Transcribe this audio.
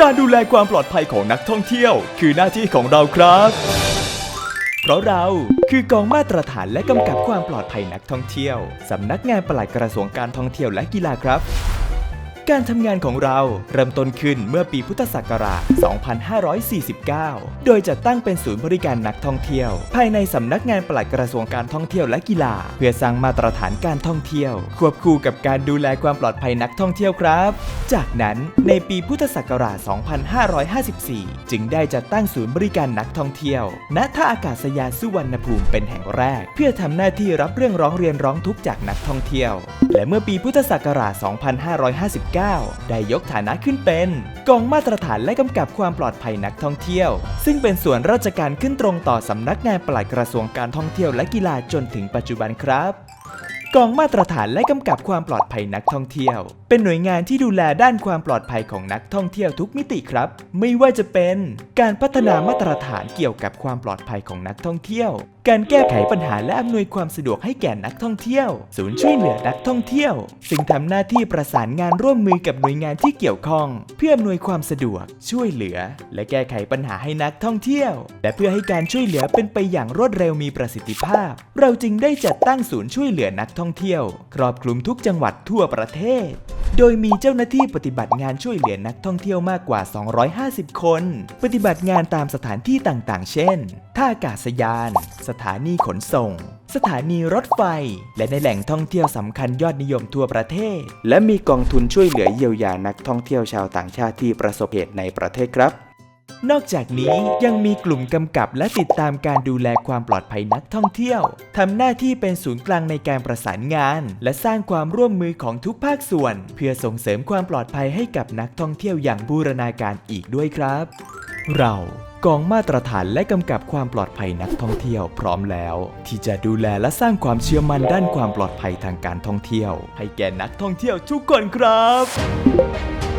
การดูแลความปลอดภัยของนักท่องเที่ยว คือหน้าที่ของเราครับ เพราะเราคือกองมาตรฐานและกำกับความปลอดภัยนักท่องเที่ยว สำนักงานปลัดกระทรวงการท่องเที่ยวและกีฬาครับ การทำงานของเราเริ่มต้นขึ้นเมื่อปีพุทธศักราช 2549 โดยจัดตั้งเป็นศูนย์บริการนักท่องเที่ยว ภายในสำนักงานปลัดกระทรวงการท่องเที่ยวและกีฬา เพื่อสร้างมาตรฐานการท่องเที่ยว ควบคู่กับการดูแลความปลอดภัยนักท่องเที่ยวครับ จากนั้นในปีพุทธศักราช 2554 จึงได้จัดตั้งศูนย์บริการนักท่องเที่ยว ณ ท่าอากาศยานสุวรรณภูมิเป็นแห่งแรก เพื่อทำหน้าที่รับเรื่องร้องเรียนร้องทุกข์จากนักท่องเที่ยว และเมื่อปีพุทธศักราช 2559 ได้ยกฐานะขึ้นเป็น กองมาตรฐานและกำกับความปลอดภัยนักท่องเที่ยว ซึ่งเป็นส่วนราชการขึ้นตรงต่อสำนักงานปลัดกระทรวงการท่องเที่ยวและกีฬาจนถึงปัจจุบันครับ กองมาตรฐานและกำกับความปลอดภัยนักท่องเที่ยว เป็นหน่วยงานที่ดูแลด้านความปลอดภัยของนักท่องเที่ยวทุกมิติครับ ไม่ว่าจะเป็นการพัฒนามาตรฐานเกี่ยวกับความปลอดภัยของนักท่องเที่ยว การแก้ไขปัญหาและอำนวยความสะดวกให้แก่นักท่องเที่ยว ศูนย์ช่วยเหลือนักท่องเที่ยว ซึ่งทำหน้าที่ประสานงานร่วมมือกับหน่วยงานที่เกี่ยวข้อง เพื่ออำนวยความสะดวก ช่วยเหลือ และแก้ไขปัญหาให้นักท่องเที่ยว และเพื่อให้การช่วยเหลือเป็นไปอย่างรวดเร็วมีประสิทธิภาพ เราจึงได้จัดตั้งศูนย์ช่วยเหลือนักท่องเที่ยว ครอบคลุมทุกจังหวัดทั่วประเทศ โดยมีเจ้าหน้าที่ปฏิบัติงานช่วยเหลือนักท่องเที่ยวมากกว่า 250 คน ปฏิบัติงานตามสถานที่ต่างๆ เช่น ท่าอากาศยาน สถานีขนส่ง สถานีรถไฟ และในแหล่งท่องเที่ยวสำคัญยอดนิยมทั่วประเทศ และมีกองทุนช่วยเหลือเยียวยานักท่องเที่ยวชาวต่างชาติที่ประสบเหตุในประเทศครับ นอกจากนี้ยังมีกลุ่มกำกับและติดตามการดูแลความปลอดภัยนักท่องเที่ยวทำหน้าที่เป็นศูนย์กลางในการประสานงาน และสร้างความร่วมมือของทุกภาคส่วน เพื่อส่งเสริมความปลอดภัยให้กับนักท่องเที่ยวอย่างบูรณาการอีกด้วยครับ เรากองมาตรฐานและกำกับความปลอดภัยนักท่องเที่ยวพร้อมแล้ว ที่จะดูแลและสร้างความเชื่อมั่นด้านความปลอดภัยทางการท่องเที่ยว ให้แก่นักท่องเที่ยวทุกคนครับ